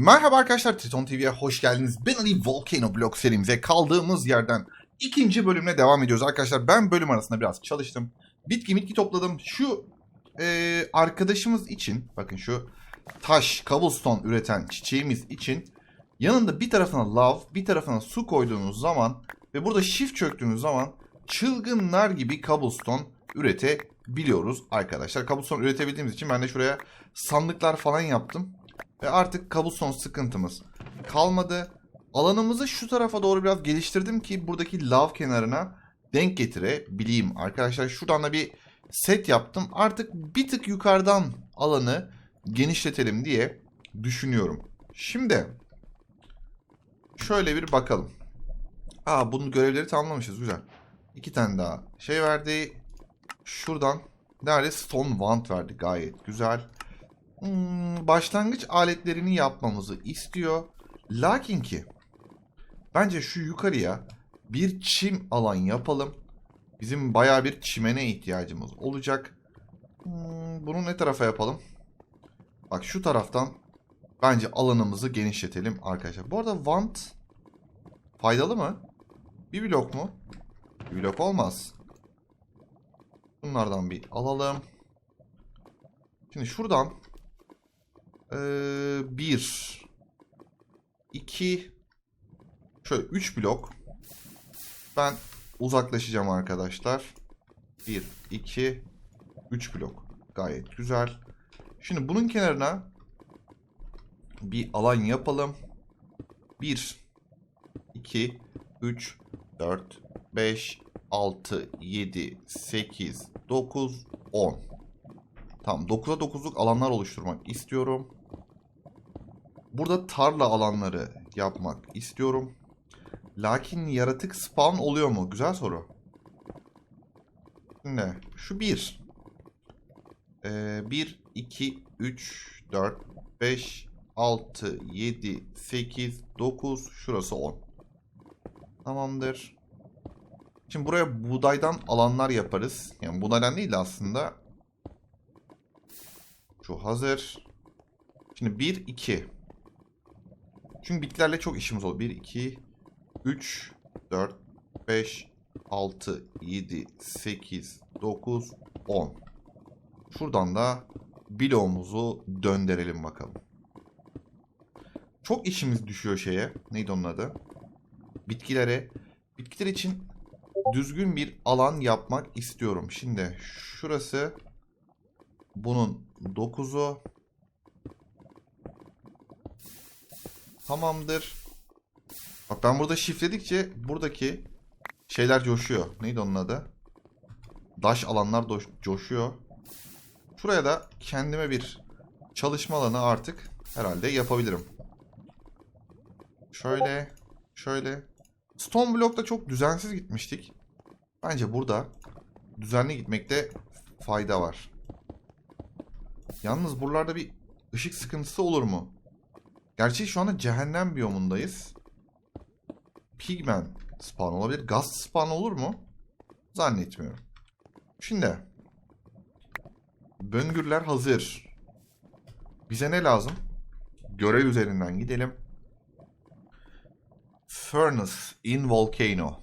Merhaba arkadaşlar Triton TV'ye hoş geldiniz. Ben Ali Volcano Block serimize kaldığımız yerden ikinci bölümle devam ediyoruz arkadaşlar. Ben bölüm arasında biraz çalıştım. Bitki bitki topladım. Şu e, arkadaşımız için bakın şu taş, cobblestone üreten çiçeğimiz için yanında bir tarafına lav, bir tarafına su koyduğunuz zaman ve burada shift çöktüğünüz zaman çılgınlar gibi cobblestone üretebiliyoruz arkadaşlar. Cobblestone üretebildiğimiz için ben de şuraya sandıklar falan yaptım. Ve artık cobblestone sıkıntımız kalmadı. Alanımızı şu tarafa doğru biraz geliştirdim ki buradaki lav kenarına denk getirebileyim. Arkadaşlar şuradan da bir set yaptım. Artık bir tık yukarıdan alanı genişletelim diye düşünüyorum. Şimdi şöyle bir bakalım. Aa bunun görevleri tamamlamışız güzel. İki tane daha şey verdi. Şuradan nerede stone wand verdi gayet güzel. Hmm, başlangıç aletlerini yapmamızı istiyor. Lakin ki bence şu yukarıya bir çim alan yapalım. Bizim baya bir çimene ihtiyacımız olacak. Hmm, bunu ne tarafa yapalım? Bak şu taraftan bence alanımızı genişletelim arkadaşlar. Bu arada want faydalı mı? Bir blok mu? Bir blok olmaz. Bunlardan bir alalım. Şimdi şuradan ee, bir, iki, şöyle üç blok. Ben uzaklaşacağım arkadaşlar. Bir, iki, üç blok. Gayet güzel. Şimdi bunun kenarına bir alan yapalım. Bir, iki, üç, dört, beş, altı, yedi, sekiz, dokuz, on. Tamam 9'a 9'luk alanlar oluşturmak istiyorum. Burada tarla alanları yapmak istiyorum. Lakin yaratık spawn oluyor mu? Güzel soru. Şimdi şu 1. Ee, 1, 2, 3, 4, 5, 6, 7, 8, 9. Şurası 10. Tamamdır. Şimdi buraya buğdaydan alanlar yaparız. Yani buğdaydan değil de aslında şu hazır. Şimdi 1, 2. Çünkü bitkilerle çok işimiz oldu. 1, 2, 3, 4, 5, 6, 7, 8, 9, 10. Şuradan da bloğumuzu döndürelim bakalım. Çok işimiz düşüyor şeye. Neydi onun adı? Bitkilere. Bitkiler için düzgün bir alan yapmak istiyorum. Şimdi şurası bunun 9'u Tamamdır. Bak ben burada shiftledikçe buradaki şeyler coşuyor. Neydi onun adı? Daş alanlar coşuyor. Şuraya da kendime bir çalışma alanı artık herhalde yapabilirim. Şöyle, şöyle. Stone Block'ta çok düzensiz gitmiştik. Bence burada düzenli gitmekte fayda var. Yalnız buralarda bir ışık sıkıntısı olur mu? Gerçi şu anda cehennem biyomundayız. Pigmen spawn olabilir. Gaz spawn olur mu? Zannetmiyorum. Şimdi. Böngürler hazır. Bize ne lazım? Görev üzerinden gidelim. Furnace in Volcano.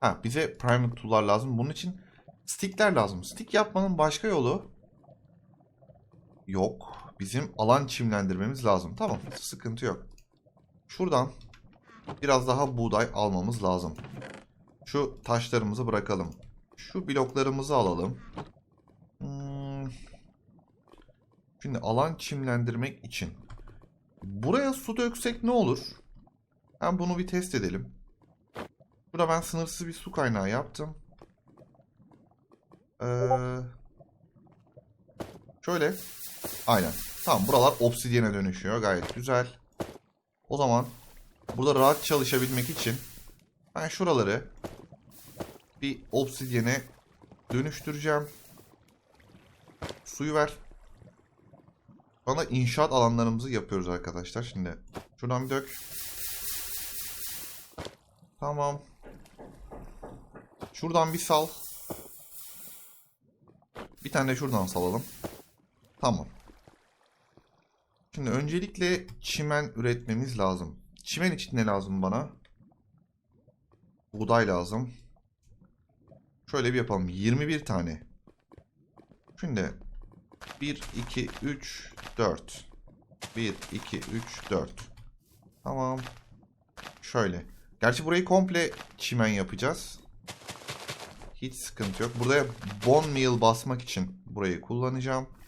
Ha bize private tool'lar lazım. Bunun için stickler lazım. Stick yapmanın başka yolu yok. Bizim alan çimlendirmemiz lazım. Tamam sıkıntı yok. Şuradan biraz daha buğday almamız lazım. Şu taşlarımızı bırakalım. Şu bloklarımızı alalım. Hmm. Şimdi alan çimlendirmek için. Buraya su döksek ne olur? Hem bunu bir test edelim. Burada ben sınırsız bir su kaynağı yaptım. Ee, şöyle. Aynen. Tamam buralar obsidiyene dönüşüyor. Gayet güzel. O zaman burada rahat çalışabilmek için ben şuraları bir obsidiyene dönüştüreceğim. Suyu ver. Sonra inşaat alanlarımızı yapıyoruz arkadaşlar. Şimdi şuradan bir dök. Tamam. Şuradan bir sal. Bir tane de şuradan salalım. Tamam. Şimdi öncelikle çimen üretmemiz lazım. Çimen için ne lazım bana? Buğday lazım. Şöyle bir yapalım. 21 tane. Şimdi 1, 2, 3, 4. 1, 2, 3, 4. Tamam. Şöyle. Gerçi burayı komple çimen yapacağız. Hiç sıkıntı yok. Burada bone meal basmak için burayı kullanacağım.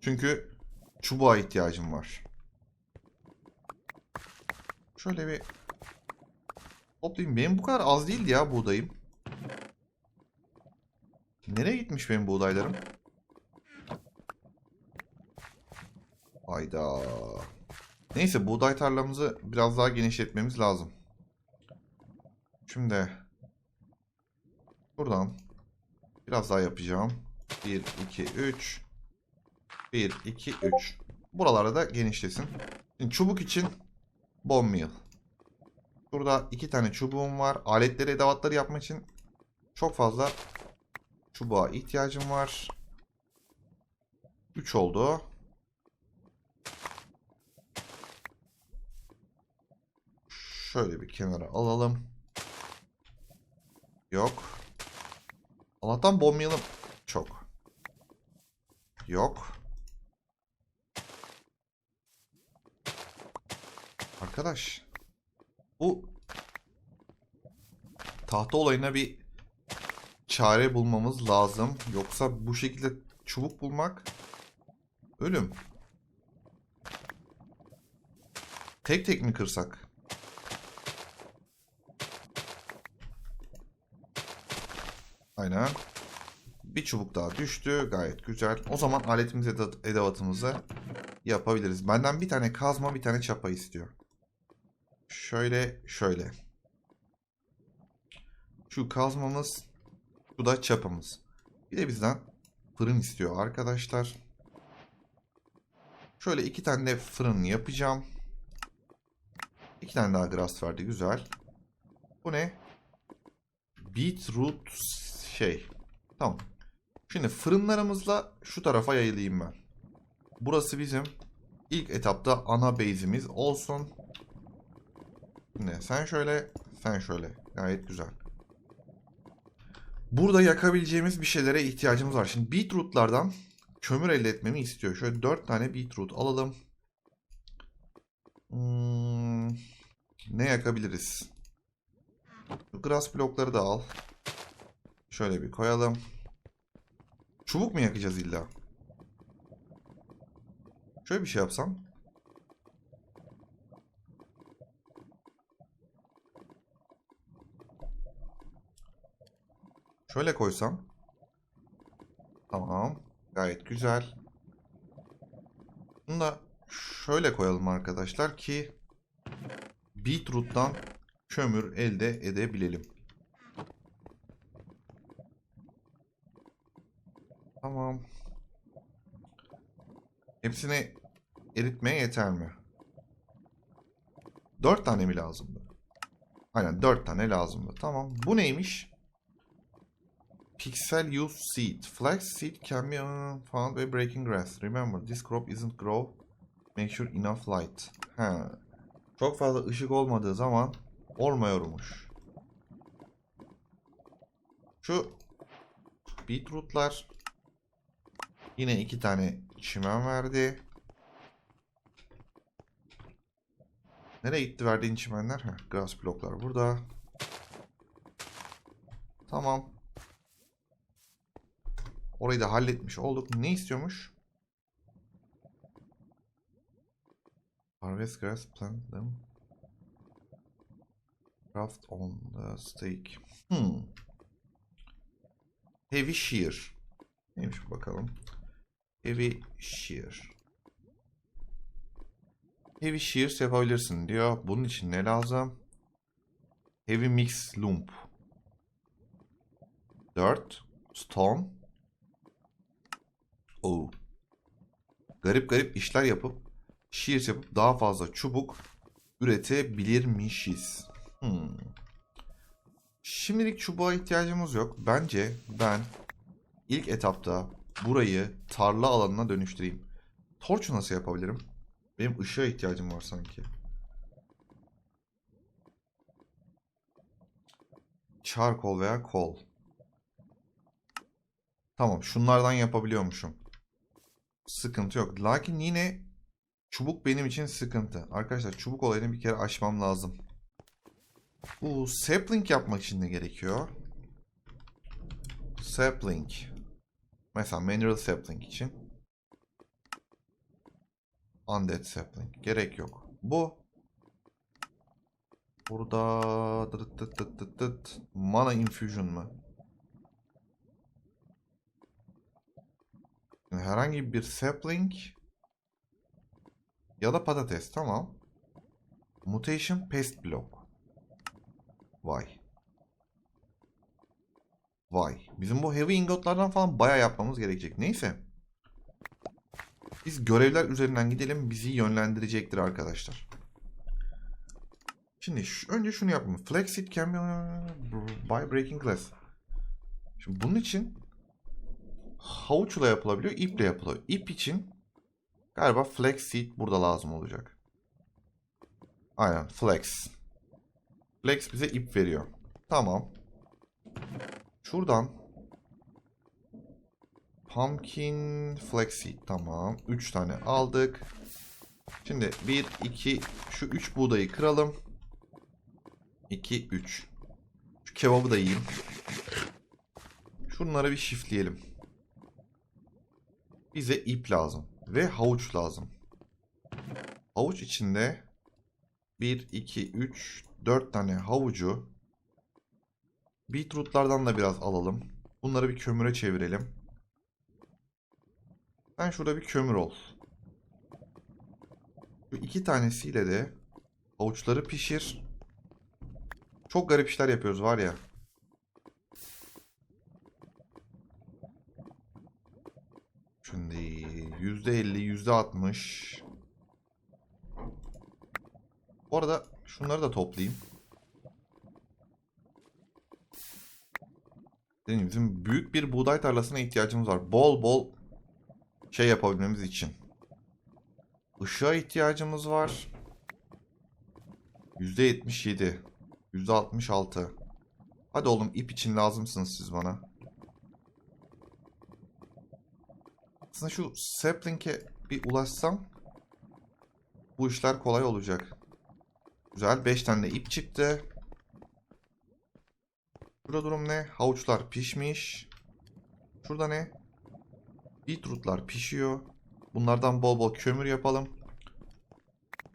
Çünkü çubuğa ihtiyacım var. Şöyle bir toplayayım. Benim bu kadar az değildi ya buğdayım. Nereye gitmiş benim buğdaylarım? Hayda. Neyse buğday tarlamızı biraz daha genişletmemiz lazım. Şimdi buradan biraz daha yapacağım. 1, 2, 3. 1, 2, 3. Buralara da genişlesin. Şimdi çubuk için bone meal. Burada iki tane çubuğum var. Aletleri, edevatları yapmak için çok fazla çubuğa ihtiyacım var. 3 oldu. Şöyle bir kenara alalım. Yok. Allah'tan bone meal'ım çok. Yok. Arkadaş. Bu tahta olayına bir çare bulmamız lazım. Yoksa bu şekilde çubuk bulmak ölüm. Tek tek mi kırsak? Aynen. Bir çubuk daha düştü. Gayet güzel. O zaman aletimiz edevatımızı yapabiliriz. Benden bir tane kazma bir tane çapa istiyor. Şöyle şöyle. Şu kazmamız bu da çapamız. Bir de bizden fırın istiyor arkadaşlar. Şöyle iki tane de fırın yapacağım. İki tane daha grass verdi. Güzel. Bu ne? Beetroot şey. Tamam. Şimdi fırınlarımızla şu tarafa yayılayım ben. Burası bizim ilk etapta ana base'imiz olsun. Şimdi sen şöyle, sen şöyle. Gayet güzel. Burada yakabileceğimiz bir şeylere ihtiyacımız var. Şimdi beetrootlardan kömür elde etmemi istiyor. Şöyle 4 tane beetroot alalım. Hmm, ne yakabiliriz? Şu grass blokları da al. Şöyle bir koyalım. Çubuk mu yakacağız illa? Şöyle bir şey yapsam. Şöyle koysam. Tamam. Gayet güzel. Bunu da şöyle koyalım arkadaşlar ki beetroot'tan kömür elde edebilelim. Tamam. Hepsini eritmeye yeter mi? 4 tane mi lazımdı? Aynen 4 tane lazımdı. Tamam. Bu neymiş? Pixel use seed. Flax seed can be uh, found by breaking grass. Remember, this crop isn't grow. Make sure enough light. Ha. Çok fazla ışık olmadığı zaman olmuyormuş. Şu beetrootlar yine iki tane çimen verdi. Nereye gitti verdiğin çimenler? Heh, grass bloklar burada. Tamam. Orayı da halletmiş olduk. Ne istiyormuş? Harvest grass, plant them. Craft on the stake. Hmm. Heavy shear. Neymiş bakalım. Heavy shear. Heavy shears yapabilirsin diyor. Bunun için ne lazım? Heavy mix lump. Dirt. Stone. Oh. Garip garip işler yapıp shears yapıp daha fazla çubuk üretebilirmişiz. Hmm. Şimdilik çubuğa ihtiyacımız yok. Bence ben ilk etapta burayı tarla alanına dönüştüreyim. Torç nasıl yapabilirim? Benim ışığa ihtiyacım var sanki. Charcoal veya kol. Tamam şunlardan yapabiliyormuşum. Sıkıntı yok. Lakin yine çubuk benim için sıkıntı. Arkadaşlar çubuk olayını bir kere aşmam lazım. Bu sapling yapmak için ne gerekiyor? Sapling. Mesela mineral sapling için. Undead sapling. Gerek yok. Bu. Burada. Mana infusion mu? Herhangi bir sapling ya da patates tamam. Mutation pest block. Vay. Vay. Bizim bu heavy ingotlardan falan bayağı yapmamız gerekecek. Neyse. Biz görevler üzerinden gidelim. Bizi yönlendirecektir arkadaşlar. Şimdi şu- önce şunu yapalım. Flexit can be by breaking glass. Şimdi bunun için havuçla yapılabiliyor, iple yapılıyor. İp için galiba flex seed burada lazım olacak. Aynen flex. Flex bize ip veriyor. Tamam. Şuradan pumpkin flex seed tamam. 3 tane aldık. Şimdi 1 2 şu 3 buğdayı kıralım. 2 3. Şu kebabı da yiyeyim. Şunları bir shiftleyelim. Bize ip lazım. Ve havuç lazım. Havuç içinde 1, 2, 3, 4 tane havucu beetrootlardan da biraz alalım. Bunları bir kömüre çevirelim. Sen şurada bir kömür ol. Bu iki tanesiyle de havuçları pişir. Çok garip işler yapıyoruz var ya. Şimdi yüzde elli, yüzde altmış. Bu arada şunları da toplayayım. Bizim büyük bir buğday tarlasına ihtiyacımız var. Bol bol şey yapabilmemiz için. Işığa ihtiyacımız var. Yüzde yetmiş yedi. Yüzde altmış altı. Hadi oğlum ip için lazımsınız siz bana. Aslında şu sapling'e bir ulaşsam bu işler kolay olacak. Güzel 5 tane de ip çıktı. Burada durum ne? Havuçlar pişmiş. Şurada ne? Beetrootlar pişiyor. Bunlardan bol bol kömür yapalım.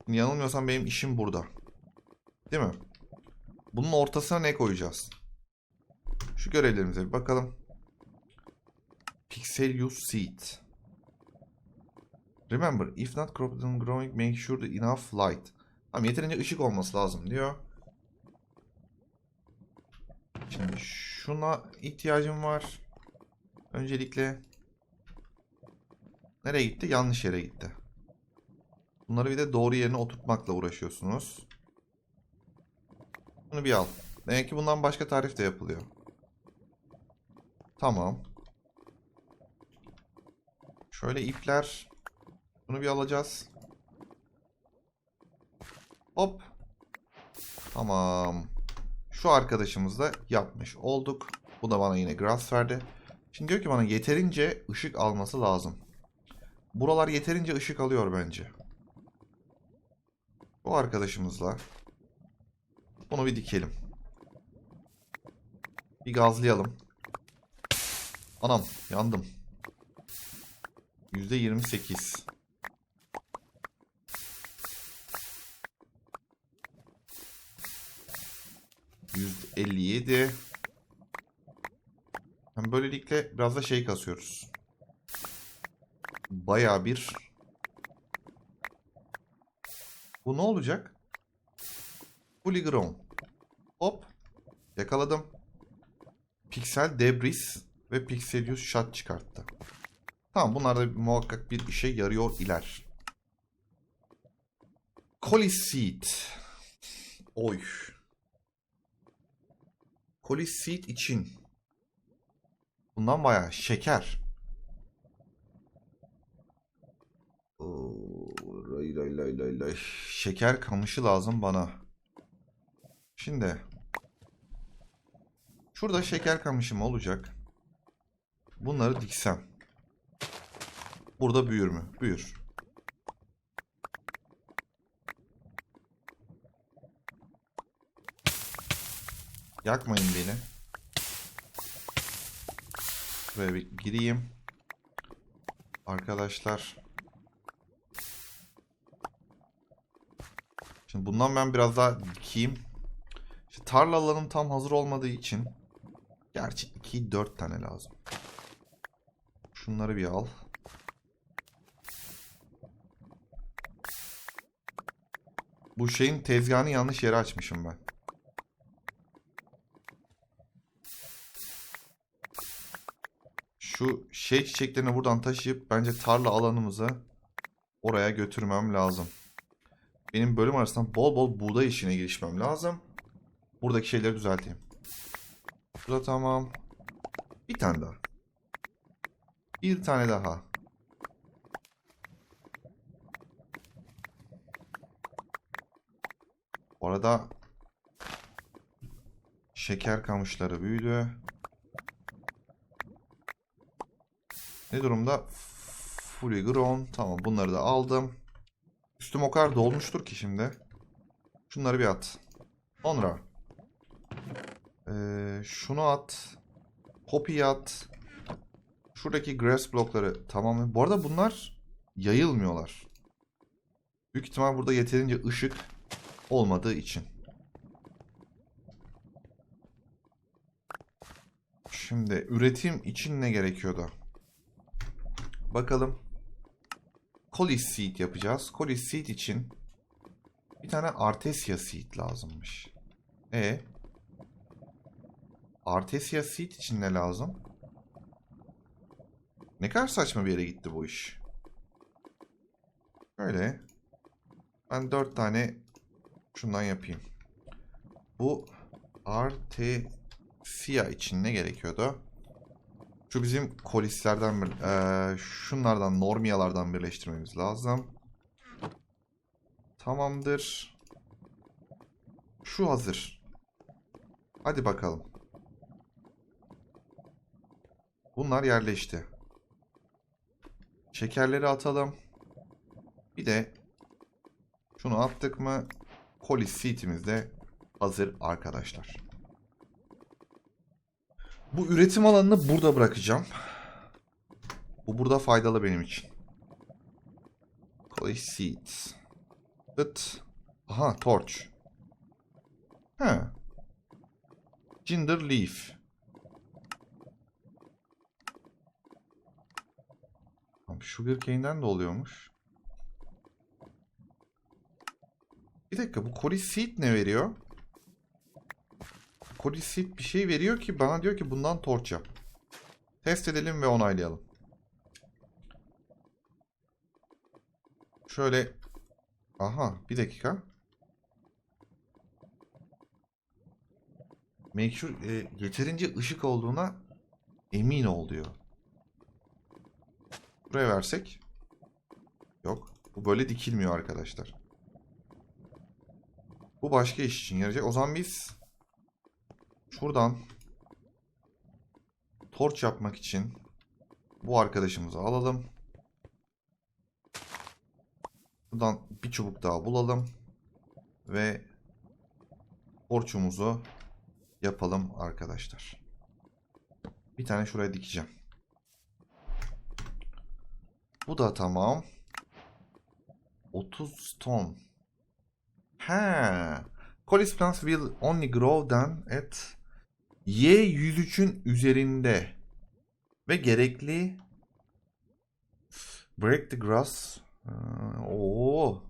Yanılmıyorsam benim işim burada. Değil mi? Bunun ortasına ne koyacağız? Şu görevlerimize bir bakalım. Pixelius Seed. Remember, if not cropped and growing, make sure the enough light. Tamam yeterince ışık olması lazım diyor. Şimdi şuna ihtiyacım var. Öncelikle nereye gitti? Yanlış yere gitti. Bunları bir de doğru yerine oturtmakla uğraşıyorsunuz. Bunu bir al. Demek ki bundan başka tarif de yapılıyor. Tamam. Şöyle ipler. Bunu bir alacağız. Hop. Tamam. Şu arkadaşımız da yapmış olduk. Bu da bana yine grass verdi. Şimdi diyor ki bana yeterince ışık alması lazım. Buralar yeterince ışık alıyor bence. Bu arkadaşımızla bunu bir dikelim. Bir gazlayalım. Anam yandım. %28. %57. Hem böylelikle biraz da şey kasıyoruz. Bayağı bir. Bu ne olacak? Fully grown. Hop. Yakaladım. Piksel debris ve Pixelius shot çıkarttı. Tamam bunlar da muhakkak bir işe yarıyor iler. Coliseed. Oy. Coliseed için. Bundan bayağı şeker. Lay lay lay lay lay. Şeker kamışı lazım bana. Şimdi. Şurada şeker kamışım olacak. Bunları diksem. Burada büyür mü? Büyür. Yakmayın beni. Buraya bir gireyim. Arkadaşlar. Şimdi bundan ben biraz daha dikeyim. İşte tarla alanım tam hazır olmadığı için. Gerçi 2-4 tane lazım. Şunları bir al. Bu şeyin tezgahını yanlış yere açmışım ben. Şu şey çiçeklerini buradan taşıyıp bence tarla alanımızı oraya götürmem lazım. Benim bölüm arasında bol bol buğday işine girişmem lazım. Buradaki şeyleri düzelteyim. Bu da tamam. Bir tane daha. Bir tane daha. Bu arada şeker kamışları büyüdü. Ne durumda? Fully grown. Tamam bunları da aldım. Üstüm o kadar dolmuştur ki şimdi. Şunları bir at. Sonra. Ee, şunu at. Poppy at. Şuradaki grass blokları tamam. Bu arada bunlar yayılmıyorlar. Büyük ihtimal burada yeterince ışık olmadığı için. Şimdi üretim için ne gerekiyordu? Bakalım. Colis seed yapacağız. Colis seed için bir tane Artesia seed lazımmış. E Artesia seed için ne lazım? Ne kadar saçma bir yere gitti bu iş. Öyle. Ben dört tane şundan yapayım. Bu Artesia için ne gerekiyordu? Şu bizim kolislerden bir, eee, şunlardan normiyalardan birleştirmemiz lazım. Tamamdır. Şu hazır. Hadi bakalım. Bunlar yerleşti. Şekerleri atalım. Bir de şunu attık mı kolis seatimiz de hazır arkadaşlar. Bu üretim alanını burada bırakacağım. Bu burada faydalı benim için. College seeds. Dıt. Aha torch. He. Ginger leaf. Sugar cane'den de oluyormuş. Bir dakika bu College seed ne veriyor? Kolisit bir şey veriyor ki bana diyor ki bundan torç yap. Test edelim ve onaylayalım. Şöyle. Aha bir dakika. Make sure e, yeterince ışık olduğuna emin ol diyor. Buraya versek. Yok. Bu böyle dikilmiyor arkadaşlar. Bu başka iş için yarayacak. O zaman biz Şuradan torç yapmak için bu arkadaşımızı alalım. Buradan bir çubuk daha bulalım. Ve torçumuzu yapalım arkadaşlar. Bir tane şuraya dikeceğim. Bu da tamam. 30 stone. He. Colis plants will only grow then at Y103'ün üzerinde ve gerekli break the grass o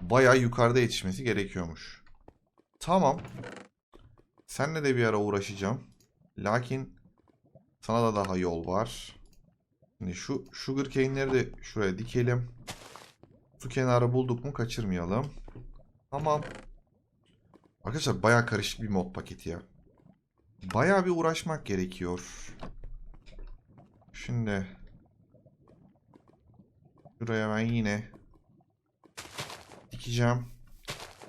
bayağı yukarıda yetişmesi gerekiyormuş. Tamam. Senle de bir ara uğraşacağım. Lakin sana da daha yol var. Şimdi şu sugar cane'leri de şuraya dikelim. Su kenarı bulduk mu kaçırmayalım. Tamam. Arkadaşlar bayağı karışık bir mod paketi ya. Bayağı bir uğraşmak gerekiyor. Şimdi şuraya ben yine dikeceğim.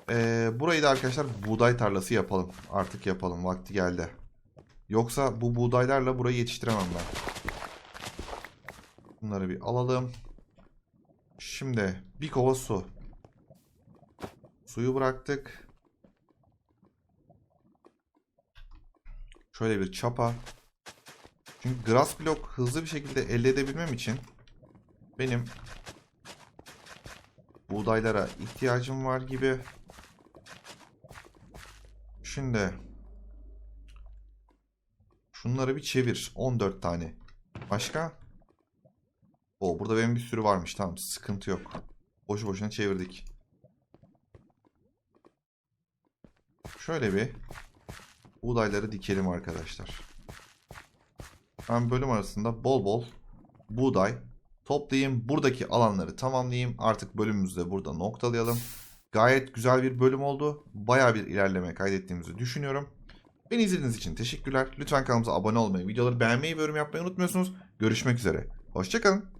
Ee, burayı da arkadaşlar buğday tarlası yapalım. Artık yapalım. Vakti geldi. Yoksa bu buğdaylarla burayı yetiştiremem ben. Bunları bir alalım. Şimdi bir kova su. Suyu bıraktık. Şöyle bir çapa. Çünkü grass block hızlı bir şekilde elde edebilmem için benim buğdaylara ihtiyacım var gibi. Şimdi şunları bir çevir. 14 tane. Başka? O burada benim bir sürü varmış. Tamam sıkıntı yok. Boşu boşuna çevirdik. Şöyle bir buğdayları dikelim arkadaşlar. Ben bölüm arasında bol bol buğday toplayayım. Buradaki alanları tamamlayayım. Artık bölümümüzü de burada noktalayalım. Gayet güzel bir bölüm oldu. Baya bir ilerleme kaydettiğimizi düşünüyorum. Beni izlediğiniz için teşekkürler. Lütfen kanalımıza abone olmayı, videoları beğenmeyi ve yorum yapmayı unutmuyorsunuz. Görüşmek üzere. Hoşçakalın.